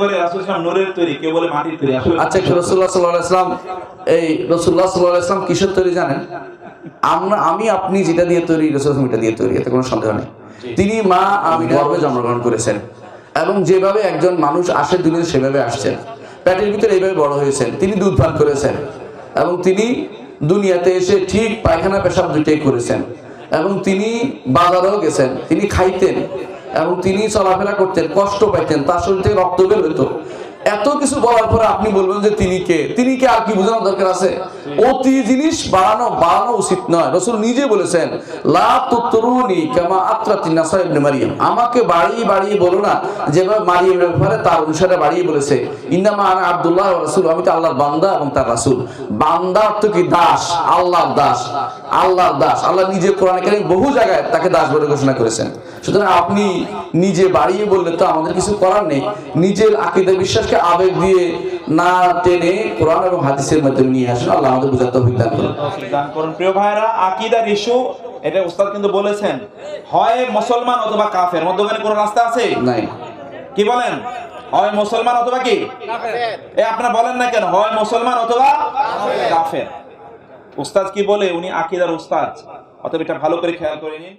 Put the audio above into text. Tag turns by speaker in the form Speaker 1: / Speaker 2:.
Speaker 1: করে রাসূল সাল্লাল্লাহু নূরের তৈরি কেউ বলে মাটির তৈরি। আসলে
Speaker 2: আচ্ছা রসুল্লাহ সাল্লাহ ইসলাম এই রসুল্লাহ সাল্লাহ ইসলাম কিসের তৈরি জানেন? আমরা আমি আপনি যেটা দিয়ে তৈরি রসুল এটা দিয়ে তৈরি এতে কোনো সন্দেহ নেই। তিনি মা আমি গর্ভে জন্মগ্রহণ করেছেন এবং যেভাবে একজন মানুষ আসে দুনিয়া সেভাবে আসছেন। প্যাটের ভিতরে এইভাবে বড় হয়েছেন। তিনি দুধ পান করেছেন এবং তিনি দুনিয়াতে এসে ঠিক পায়খানা পেশাব দুইটাই করেছেন। এবং তিনি বাজারেও গেছেন। তিনি খাইতেন। এবং তিনি চলাফেরা করতেন কষ্ট পাইতেন তার শরীর থেকে রক্ত বের হতো এত কিছু বলার পরে আপনি বলবেন যে তিনি কে? তিনি কে আর কি বোঝানোর দরকার আছে? অতি জিনিস বাড়ানো বাড়ানো উচিত নয়। রসুল নিজে বলেছেন, লা তুতরুনি কামা আত্রাতি মারিয়াম। আমাকে বাড়িয়ে বাড়িয়ে বলো না, যেভাবে মারিয়ামের ব্যাপারে তার অনুসারে বাড়িয়ে বলেছে, ইন্নামা আনা আব্দুল্লাহ রাসূল আমি তো আল্লাহর বান্দা এবং তার রাসূল। বান্দা অর্থ কি? দাস, আল্লাহর দাস আল্লাহর দাস। আল্লাহ নিজে কোরআনে কারিমে বহু জায়গায় তাকে দাস বলে ঘোষণা করেছেন। সুতরাং আপনি নিজে বাড়িয়ে বললে তো আমাদের কিছু করার নেই। নিজের আকিদা বিশ্বাসকে আবেগ দিয়ে না টেনে কোরআন এবং হাদিসের মাধ্যমে নিয়ে আসুন আল্লাহ আমাদের বুঝাতে তৌফিক দান করুন।
Speaker 1: দান করুন। প্রিয় ভাইরা আকিদার ইস্যু এটা উস্তাদ কিন্তু বলেছেন হয় মুসলমান অথবা কাফের মধ্যখানে কোনো রাস্তা আছে?
Speaker 2: নাই।
Speaker 1: কি বলেন? হয় মুসলমান অথবা কি? এ আপনারা বলেন না কেন? হয় মুসলমান অথবা কাফের। উস্তাদ কি বলে? উনি আকিদার উস্তাদ। অতএব এটা ভালো করে খেয়াল করে নিন।